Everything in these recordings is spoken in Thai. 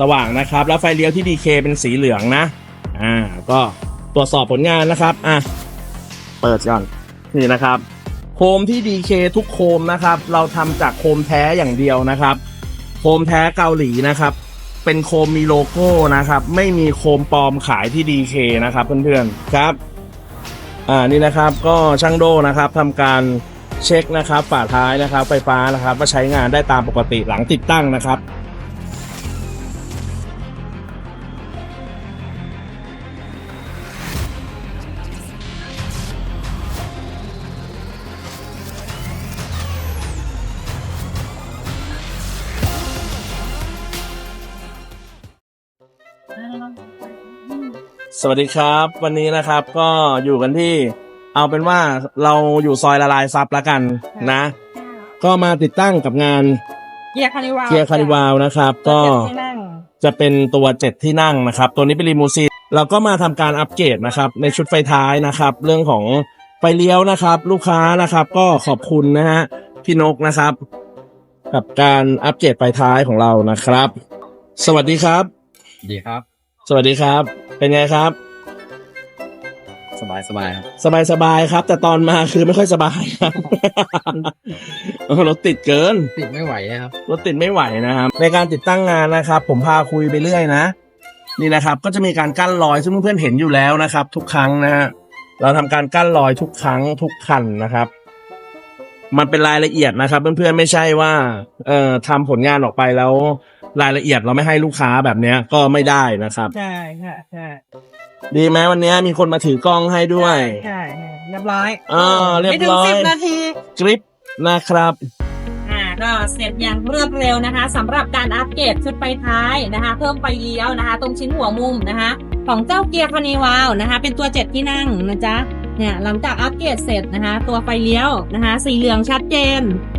สว่างนะครับ แล้วไฟเลี้ยวที่ดีเคเป็นสีเหลืองนะ อ่า ก็ตรวจสอบผลงานนะครับ อะ เปิดก่อน นี่นะครับ โคมที่ดีเคทุกโคมนะครับ เราทำจากโคมแท้อย่างเดียวนะครับ โคมแท้เกาหลีนะครับ เป็นโคมมีโลโก้นะครับ ไม่มีโคมปลอมขายที่ดีเคนะครับ เพื่อนๆ ครับ อ่า นี่นะครับ ก็ช่างโดนะครับทำการเช็คนะครับ ฝาท้ายนะครับ ไฟฟ้านะครับว่าใช้งานได้ตามปกติหลังติดตั้งนะครับ สวัสดีครับ วันนี้นะครับก็อยู่กันที่ เอาเป็นว่าเราอยู่ซอยละลายซับแล้วกันนะ ก็มาติดตั้งกับงานเกียร์คานิวาลเกียร์คาริวาวนะครับ ก็ที่นั่งจะเป็นตัวเจ็ดที่นั่งนะครับ ตัวนี้เป็นรีมูซีนเราก็มาทำการอัปเกรดนะครับ ในชุดไฟท้ายนะครับ เรื่องของไฟเลี้ยวนะครับ ลูกค้านะครับ ก็ขอบคุณนะฮะพี่นกนะครับ กับการอัปเกรดไฟท้ายของเรานะครับ สวัสดีครับ ดีครับ สวัสดีครับ เป็นไงครับ สบายสบายครับ สบายสบายๆครับ แต่ตอนมาคือไม่ค่อยสบายครับรถติดเกิน ติดไม่ไหวนะครับ รถติดไม่ไหวนะครับ ในการติดตั้งงานนะครับ ผมพาคุยไปเรื่อยนะ นี่นะครับ ก็จะมีการกั้นรอยซึ่งเพื่อนๆเห็นอยู่แล้วนะครับ ทุกครั้งนะฮะ เราทำการกั้นรอยทุกครั้งทุกคันนะครับมันเป็นรายละเอียดนะครับ เพื่อนๆไม่ใช่ว่า เอ่อทำผลงานออกไปแล้ว รายละเอียดเราไม่ให้ลูกค้าแบบเนี้ยก็ไม่ได้นะครับ ใช่ค่ะใช่ดีไหมวันนี้มีคนมาถือกล้องให้ด้วยใช่ใช่เรียบร้อยอ่าเรียบร้อยไม่ถึงสิบนาที กริปนะครับ อ่าก็เสร็จอย่างรวดเร็วนะคะสำหรับการอัปเกรดชุดไฟท้ายนะคะ เพิ่มไฟเลี้ยวนะคะ ตรงชิ้นหัวมุมนะคะ ของเจ้าเกียร์คานิวาลนะคะ เป็นตัวเจ็ดที่นั่งนะจ๊ะเนี่ยหลังจากอัปเกรดเสร็จนะคะ ตัวไฟเลี้ยวนะคะ สีเหลืองชัดเจนอ่าส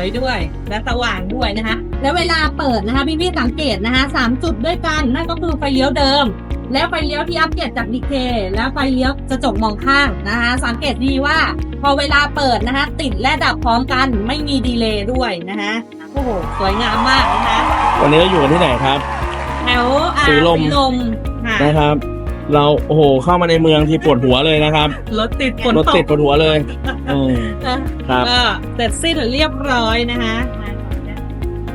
วยด้วย และสว่างด้วยนะคะ แล้วเวลาเปิดนะคะพี่พี่ๆสังเกตนะคะสามจุดด้วยกันนั่นก็คือไฟเลี้ยวเดิม แล้วไฟเลี้ยวที่อัปเกรดจากดีเคแล้วไฟเลี้ยวกระจกมองข้างนะคะ สังเกตดีว่า พอเวลาเปิดนะคะ ติดและดับพร้อมกันไม่มีดีเลย์ด้วยนะคะโอ้โหสวยงามมากนะคะวันนี้เราอยู่กันที่ไหนครับแถวอ่าสีลมลมค่ะนะครับ เราโอ้โหเข้ามาในเมืองที่ปวดหัวเลยนะครับรถติดฝนรถตติดกปวดหัวเลยอืมครับ ก็เสร็จสิ้นเรียบร้อยนะคะ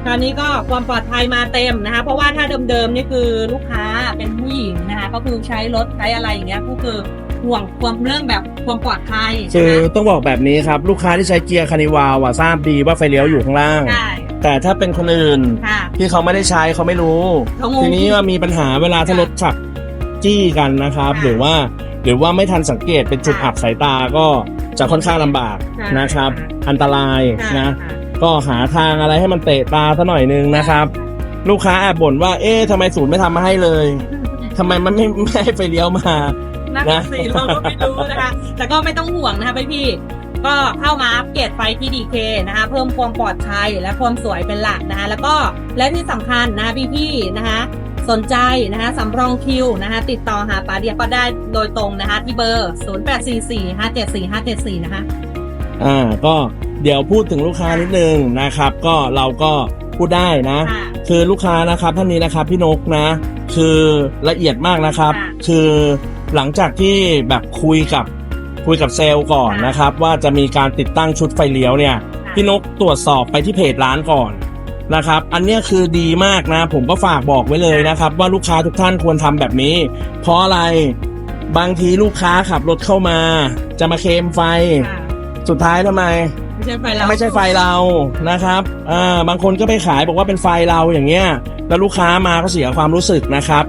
คราวนี้ก็ความปลอดภัยมาเต็มนะคะ เพราะว่าถ้าเดิมๆนี่คือลูกค้าเป็นผู้หญิงนะคะ ก็คือใช้รถใช้อะไรอย่างเงี้ยก็คือห่วงความเรื่องแบบความปลอดภัยคือนะต้องบอกแบบนี้ครับ ลูกค้าที่ใช้เกียร์คานิวาลอะทราบดีว่าไฟเลี้ยวอยู่ข้างล่าง ใช่แต่ถ้าเป็นคนอื่น ค่ะ ที่เขาไม่ได้ใช้เขาไม่รู้ เขางง ทีนี้ว่ามีปัญหาเวลาถ้ารถขับ จี้กันนะครับค่ะหรือว่าหรือว่าไม่ทันสังเกตเป็นจุดค่ะอับสายตาก็จะค่อนข้างลำบากค่ะนะครับค่ะอันตรายค่ะนะค่ะก็หาทางอะไรให้มันเตะตาซะหน่อยนึงนะครับ ลูกค้าแอบบ่นว่า เอ๊ะทำไมศูนย์ไม่ทำมาให้เลย ทำไมมันไม่ไม่ให้ไฟเลี้ยวมานั่นนะสิเราก็ไม่รู้นะคะ แต่ก็ไม่ต้องห่วงนะคะพี่พี่ๆก็เข้ามาอัปเกรดไฟที่ดีเคนะคะ เพิ่มความปลอดภัยและความสวยเป็นหลักนะคะ แล้วก็และที่สำคัญนะคะพี่พี่ๆนะคะ สนใจนะคะสำรองคิวนะคะติดต่อหาปาเดียก็ได้โดยตรงนะคะที่เบอร์ 0844574574 นะคะอ่าก็เดี๋ยวพูดถึงลูกค้านิดนึงนะครับ ก็เราก็พูดได้นะค่ะคือลูกค้านะครับท่านนี้นะครับพี่นกนะ คือละเอียดมากนะครับค่ะคือหลังจากที่แบบคุยกับคุยกับเซลล์ก่อนค่ะนะครับ ว่าจะมีการติดตั้งชุดไฟเลี้ยวเนี่ย พี่นกตรวจสอบไปที่เพจร้านก่อน นะครับ อันเนี้ยคือดีมากนะ ผมก็ฝากบอกไว้เลยนะครับ ว่าลูกค้าทุกท่านควรทำแบบนี้ เพราะอะไรบางทีลูกค้าขับรถเข้ามา จะมาเคลมไฟค่ะสุดท้ายทำไม ไม่ใช่ไฟเราไม่ใช่ไฟเรานะครับอ่าบางคนก็ไปขายบอกว่าเป็นไฟเราอย่างเงี้ย แล้วลูกค้ามาก็เสียความรู้สึกนะครับ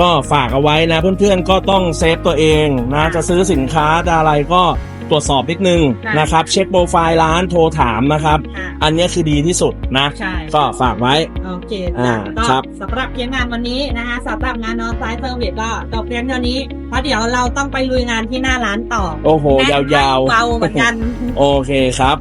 ก็ฝากเอาไว้นะเพื่อนๆก็ต้องเซฟตัวเองนะจะซื้อสินค้าจะอะไรก็ ตรวจสอบนิดนึงนะครับ เช็คโปรไฟล์ร้านโทรถามนะครับ ค่ะอันเนี้ยคือดีที่สุดนะ ใช่ ก็ฝากไว้ โอเคอ่าก็ครับ สำหรับเพียงงานวันนี้นะคะสำหรับงานนอนไซต์เซอร์วิสก็จบเพียงเท่านี้เพราะเดี๋ยวเราต้องไปลุยงานที่หน้าร้านต่อโอ้โหยาวเบาเหมือนกัน ๆ โอเคครับ